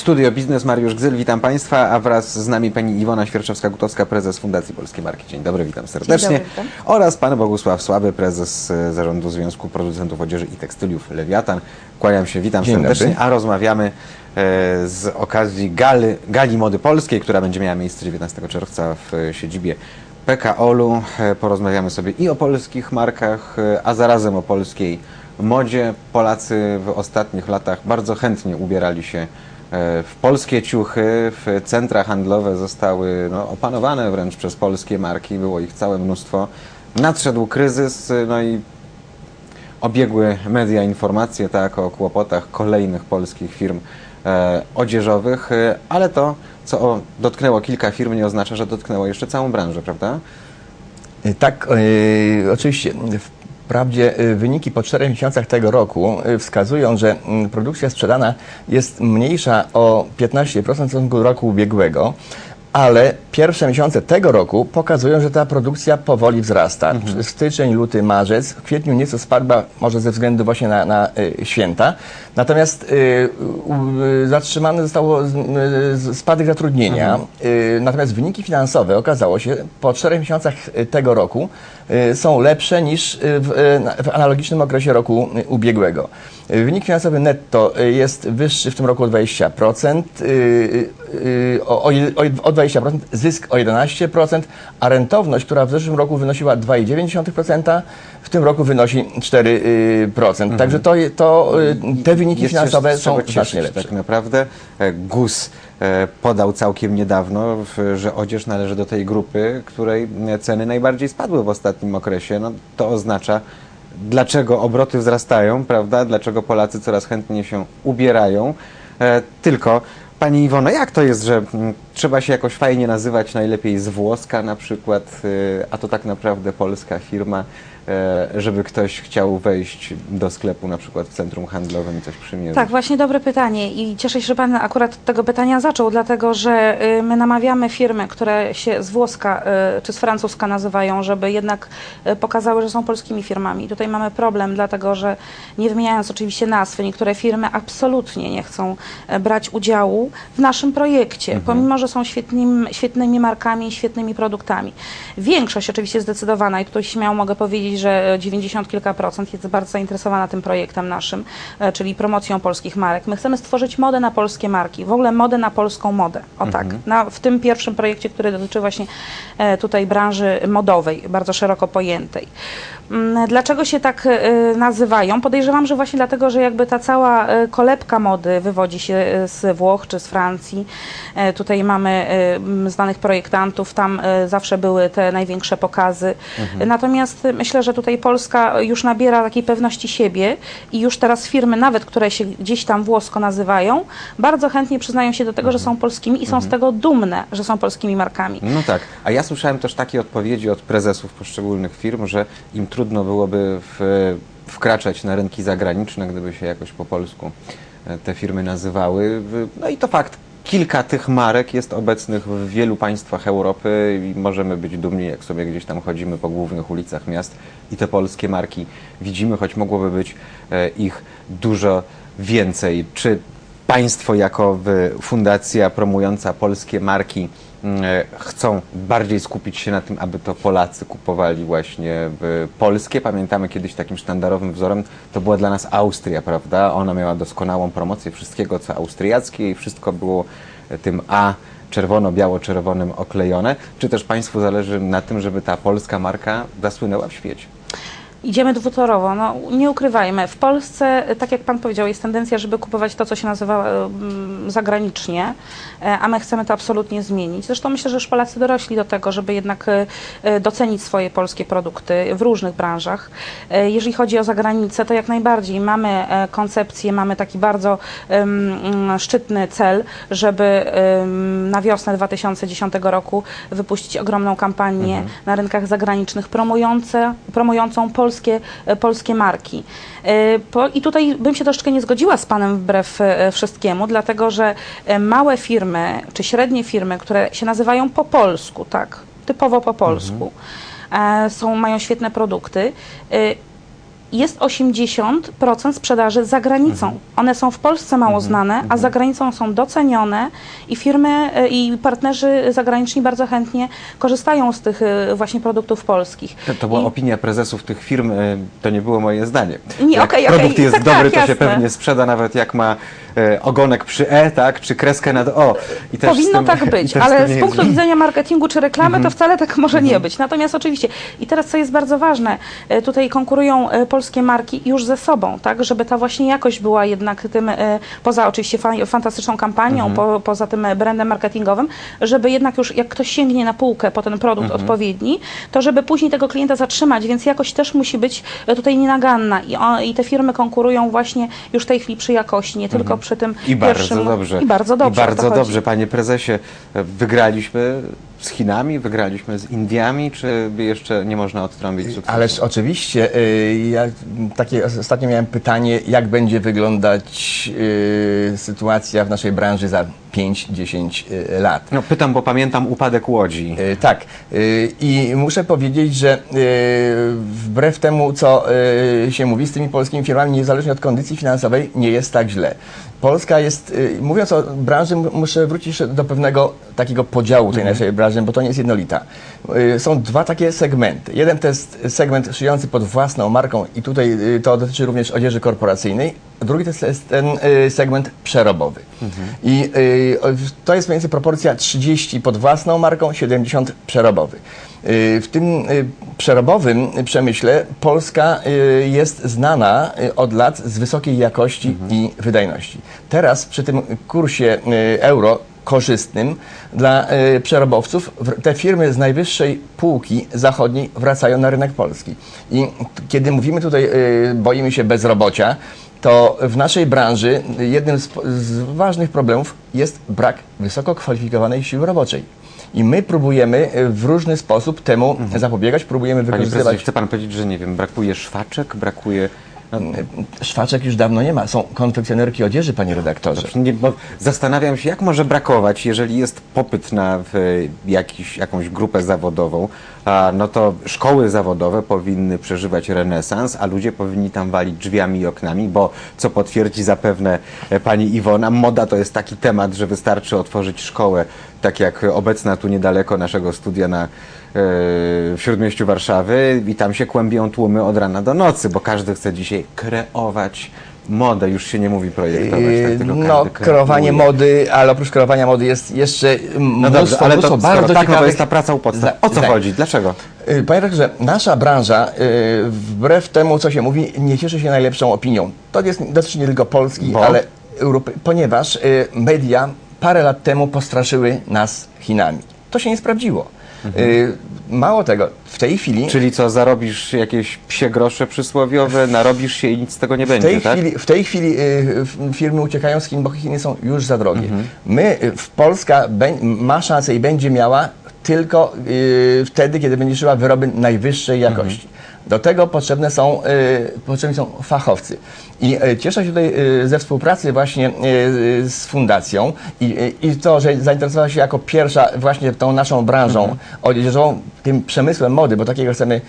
Studio Biznes, Mariusz Gzyl, witam Państwa, a wraz z nami pani Iwona Świerczewska-Gutowska, prezes Fundacji Polskiej Marki. Dzień dobry, witam serdecznie. Dobry, witam. Oraz pan Bogusław Słaby, prezes e, Zarządu Związku Producentów Odzieży i Tekstyliów Lewiatan. Kłaniam się, witam Dzień serdecznie, dobry. a rozmawiamy e, z okazji gali, gali Mody Polskiej, która będzie miała miejsce 19 czerwca w e, siedzibie PKOL-u. Porozmawiamy sobie i o polskich markach, a zarazem o polskiej modzie. Polacy w ostatnich latach bardzo chętnie ubierali się w polskie ciuchy, w centra handlowe zostały no, opanowane wręcz przez polskie marki, było ich całe mnóstwo. Nadszedł kryzys, e, no i obiegły media informacje tak o kłopotach kolejnych polskich firm e, odzieżowych, e, ale to, co o, dotknęło kilka firm, nie oznacza, że dotknęło jeszcze całą branżę, prawda? Y, Tak, y, oczywiście. Wprawdzie y, wyniki po czterech miesiącach tego roku y, wskazują, że mm, produkcja sprzedana jest mniejsza o 15% w do roku ubiegłego, ale pierwsze miesiące tego roku pokazują, że ta produkcja powoli wzrasta. Styczeń, luty, marzec, w kwietniu nieco spadła, może ze względu właśnie na, na y, święta. Natomiast y, y, zatrzymany zostało z- y, spadek zatrudnienia. Y, natomiast wyniki finansowe okazało się po czterech miesiącach tego roku y, są lepsze niż w, w analogicznym okresie roku ubiegłego. Wynik finansowy netto jest wyższy w tym roku o 20%, y, y, o, o, o 20%, zysk o 11%, a rentowność, która w zeszłym roku wynosiła 2,9%, w tym roku wynosi 4%. Także to, to y, te wyniki Jest finansowe są cieszyć, znacznie lepsze. Tak naprawdę E, GUS e, podał całkiem niedawno, że odzież należy do tej grupy, której e, ceny najbardziej spadły w ostatnim okresie. No, to oznacza, dlaczego obroty wzrastają, prawda? Dlaczego Polacy coraz chętniej się ubierają. Tylko, Pani Iwono, jak to jest, że mm, trzeba się jakoś fajnie nazywać, najlepiej z włoska na przykład, y, a to tak naprawdę polska firma, żeby ktoś chciał wejść do sklepu na przykład w centrum handlowym i coś przymierzyć? Tak, właśnie dobre pytanie i cieszę się, że Pan akurat od tego pytania zaczął, dlatego że y, my namawiamy firmy, które się z włoska y, czy z francuska nazywają, żeby jednak y, pokazały, że są polskimi firmami. Tutaj mamy problem, dlatego że nie wymieniając oczywiście nazwy, niektóre firmy absolutnie nie chcą e, brać udziału w naszym projekcie, pomimo, że są świetnymi, świetnymi markami, świetnymi produktami. Większość oczywiście zdecydowana i tutaj śmiało mogę powiedzieć, że 90 kilka procent jest bardzo zainteresowana tym projektem naszym, e, czyli promocją polskich marek. My chcemy stworzyć modę na polskie marki, w ogóle modę na polską modę. O tak, na, w tym pierwszym projekcie, który dotyczy właśnie e, tutaj branży modowej, bardzo szeroko pojętej. Mm, Dlaczego się tak e, nazywają? Podejrzewam, że właśnie dlatego, że jakby ta cała kolebka mody wywodzi się z Włoch czy z Francji. Tutaj mamy znanych projektantów, tam zawsze były te największe pokazy. Natomiast e, myślę, że tutaj Polska już nabiera takiej pewności siebie i już teraz firmy, nawet które się gdzieś tam włosko nazywają, bardzo chętnie przyznają się do tego, że są polskimi i są z tego dumne, że są polskimi markami. No tak, a ja słyszałem też takie odpowiedzi od prezesów poszczególnych firm, że im trudno byłoby w, wkraczać na rynki zagraniczne, gdyby się jakoś po polsku e, te firmy nazywały. No i to fakt. Kilka tych marek jest obecnych w wielu państwach Europy i możemy być dumni, jak sobie gdzieś tam chodzimy po głównych ulicach miast i te polskie marki widzimy, choć mogłoby być e, ich dużo więcej. Czy Państwo jako fundacja promująca polskie marki chcą bardziej skupić się na tym, aby to Polacy kupowali właśnie w polskie. Pamiętamy kiedyś takim sztandarowym wzorem to była dla nas Austria, prawda? Ona miała doskonałą promocję wszystkiego, co austriackie i wszystko było e, tym A czerwono-biało-czerwonym oklejone. Czy też Państwu zależy na tym, żeby ta polska marka zasłynęła w świecie? Idziemy dwutorowo. No, nie ukrywajmy. W Polsce, tak jak Pan powiedział, jest tendencja, żeby kupować to, co się nazywa mm, zagranicznie, e, a my chcemy to absolutnie zmienić. Zresztą myślę, że już Polacy dorośli do tego, żeby jednak e, e, docenić swoje polskie produkty w różnych branżach. E, Jeżeli chodzi o zagranicę, to jak najbardziej mamy e, koncepcję, mamy taki bardzo mm, szczytny cel, żeby em, na wiosnę 2010 roku wypuścić ogromną kampanię na rynkach zagranicznych promujące, promującą polskie, e, polskie marki. E, I tutaj bym się troszeczkę nie zgodziła z Panem wbrew e, wszystkiemu, dlatego że małe firmy czy średnie firmy, które się nazywają po polsku, tak, typowo po polsku, e, są, mają świetne produkty. Jest 80% sprzedaży za granicą. Mhm. One są w Polsce mało znane, a za granicą są docenione i firmy e, i partnerzy zagraniczni bardzo chętnie korzystają z tych e, właśnie produktów polskich. To, to była I- opinia prezesów tych firm, e, to nie było moje zdanie. Nie, jak okej, produkt okej. jest Tak, dobry, tak, to się jasne. pewnie sprzeda nawet jak ma ogonek przy E, tak, czy kreskę nad O. Powinno tym- tak być, ale z punktu jest- widzenia marketingu czy reklamy Mhm. to wcale tak może nie być. Natomiast oczywiście, i teraz co jest bardzo ważne, tutaj konkurują e, polskie marki już ze sobą, tak, żeby ta właśnie jakość była jednak tym, e, poza oczywiście fa- fantastyczną kampanią, Mhm. po, poza tym e, brandem marketingowym, żeby jednak już jak ktoś sięgnie na półkę po ten produkt Mhm. odpowiedni, to żeby później tego klienta zatrzymać, więc jakość też musi być e, tutaj nienaganna I, o, i te firmy konkurują właśnie już w tej chwili przy jakości, nie tylko przy tym Mhm. I bardzo pierwszym. dobrze. I bardzo dobrze. I bardzo dobrze, panie prezesie. Wygraliśmy z Chinami, wygraliśmy z Indiami, czy jeszcze nie można odtrąbić sukcesu? Ależ oczywiście, y, ja takie ostatnio miałem pytanie, jak będzie wyglądać y, sytuacja w naszej branży za 5-10 y, lat. No, pytam, bo pamiętam upadek Łodzi. Y, Tak. Y, I muszę powiedzieć, że wbrew temu, co się mówi z tymi polskimi firmami, niezależnie od kondycji finansowej, nie jest tak źle. Polska jest, mówiąc o branży, muszę wrócić do pewnego takiego podziału tej naszej branży, bo to nie jest jednolita. Są dwa takie segmenty. Jeden to jest segment szyjący pod własną marką i tutaj to dotyczy również odzieży korporacyjnej. Drugi to jest- ten segment przerobowy. I y, o- to jest mniej więcej proporcja 30 pod własną marką, 70 przerobowy. Y, W tym y, przerobowym przemyśle Polska jest znana od lat z wysokiej jakości i wydajności. Teraz przy tym kursie euro korzystnym dla przerobowców te firmy z najwyższej półki zachodniej wracają na rynek polski. I kiedy mówimy tutaj, boimy się bezrobocia, to w naszej branży jednym z, z ważnych problemów jest brak wysoko kwalifikowanej siły roboczej. I my próbujemy y, w różny sposób temu zapobiegać, próbujemy Panie prezesie, wykorzystywać. chce pan powiedzieć, że nie wiem, brakuje szwaczek, brakuje... No, Szwaczek już dawno nie ma, są konfekcjonerki odzieży, panie redaktorze. Nie, zastanawiam się, jak może brakować, jeżeli jest popyt na w, jakiś, jakąś grupę zawodową, a, no to szkoły zawodowe powinny przeżywać renesans, a ludzie powinni tam walić drzwiami i oknami, bo co potwierdzi zapewne e, pani Iwona, moda to jest taki temat, że wystarczy otworzyć szkołę, tak jak obecna tu niedaleko naszego studia na e, w śródmieściu Warszawy i tam się kłębią tłumy od rana do nocy, bo każdy chce dzisiaj kreować modę, już się nie mówi projektować, tak, tylko No, kreowanie mody, ale oprócz kreowania mody jest jeszcze No mnóstwo, dobrze, ale to bardzo tak, no to jest ta praca u podstaw. O co zdań. chodzi? Dlaczego? Yy, Panie redaktorze, nasza branża, yy, wbrew temu, co się mówi, nie cieszy się najlepszą opinią. To jest, dotyczy nie tylko Polski, Bo? ale Europy, ponieważ media parę lat temu postraszyły nas Chinami. To się nie sprawdziło. Yy, Mało tego, w tej chwili... Mhm. Czyli co, zarobisz jakieś psie grosze przysłowiowe, narobisz się i nic z tego nie W będzie, tej, tak? chwili, w tej chwili y, firmy uciekają z Chin, bo Chiny są już za drogie. Mhm. My, y, w Polska ma szansę i będzie miała tylko y, wtedy, kiedy będzie szyła wyroby najwyższej Mhm. Do tego potrzebne są, y, potrzebni są fachowcy. I y, cieszę się tutaj y, ze współpracy właśnie z fundacją i, i to, że zainteresowała się jako pierwsza właśnie tą naszą branżą Mhm. odzieżową, tym przemysłem mody, bo takiego chcemy,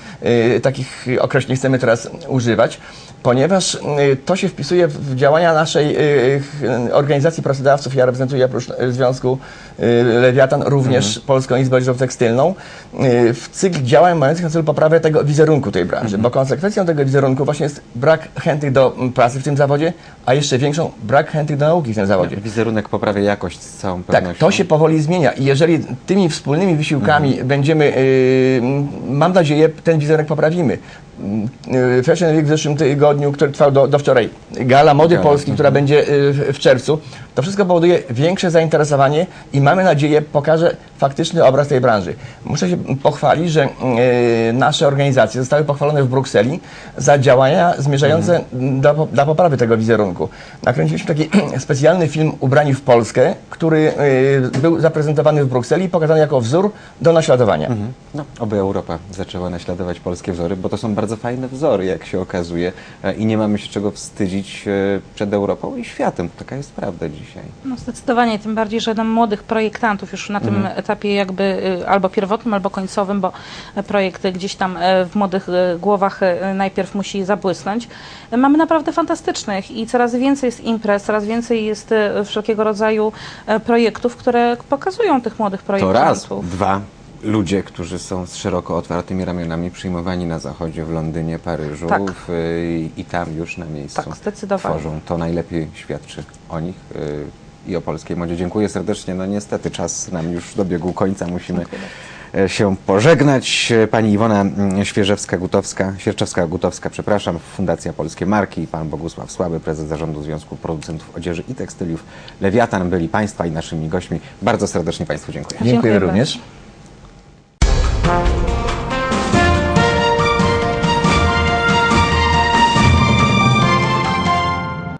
takich określeń chcemy teraz używać, ponieważ y, to się wpisuje w działania naszej y, ch- organizacji pracodawców. Ja reprezentuję oprócz y, Związku y, Lewiatan również Polską Izbę Odzieżową Tekstylną y, w cykl działań mających na celu poprawę tego wizerunku tej branży, bo konsekwencją tego wizerunku właśnie jest brak chętnych do pracy w tym zawodzie, a jeszcze większą brak chętnych do nauki w tym zawodzie. Wizerunek poprawia jakość z całą Tak, pewnością. to się powoli zmienia i jeżeli tymi wspólnymi wysiłkami będziemy, y, mam nadzieję, ten wizerunek poprawimy. Y, Fashion Week w zeszłym tygodniu, który trwał do, do wczoraj, Gala Mody Gala, Polski, która będzie y, w czerwcu, to wszystko powoduje większe zainteresowanie i mamy nadzieję pokaże faktyczny obraz tej branży. Muszę się pochwalić, że y, nasze organizacje zostały pochwalone w Brukseli za działania zmierzające do, do poprawy tego wizerunku. Nakręciliśmy taki specjalny film Ubrani w Polskę, który y, był zaprezentowany w Brukseli i pokazany jako wzór do naśladowania. Mhm. No, oby Europa zaczęła naśladować polskie wzory, bo to są bardzo fajne wzory, jak się okazuje e, i nie mamy się czego wstydzić e, przed Europą i światem. Taka jest prawda dzisiaj. No zdecydowanie, tym bardziej, że nam młodych projektantów już na tym etapie etapie jakby y, albo pierwotnym, albo końcowym, bo projekt gdzieś tam e, w młodych e, głowach e, najpierw musi zabłysnąć. Mamy naprawdę fantastycznych i coraz więcej jest imprez, coraz więcej jest wszelkiego rodzaju projektów, które pokazują tych młodych To projektantów. raz. Dwa. Ludzie, którzy są z szeroko otwartymi ramionami przyjmowani na zachodzie, w Londynie, Paryżu Tak. w, i tam już na miejscu Tak, tworzą. To najlepiej świadczy o nich y, i o polskiej modzie. Dziękuję serdecznie. No niestety czas nam już dobiegł końca. Musimy Dziękuję e, się pożegnać. Pani Iwona mm, Świeżewska-Gutowska, Świerczewska-Gutowska, przepraszam, Fundacja Polskie Marki, pan Bogusław Słaby, prezes Zarządu Związku Producentów Odzieży i Tekstyliów Lewiatan byli Państwa i naszymi gośćmi. Bardzo serdecznie Państwu dziękuję. Dziękuję Dziękuję również.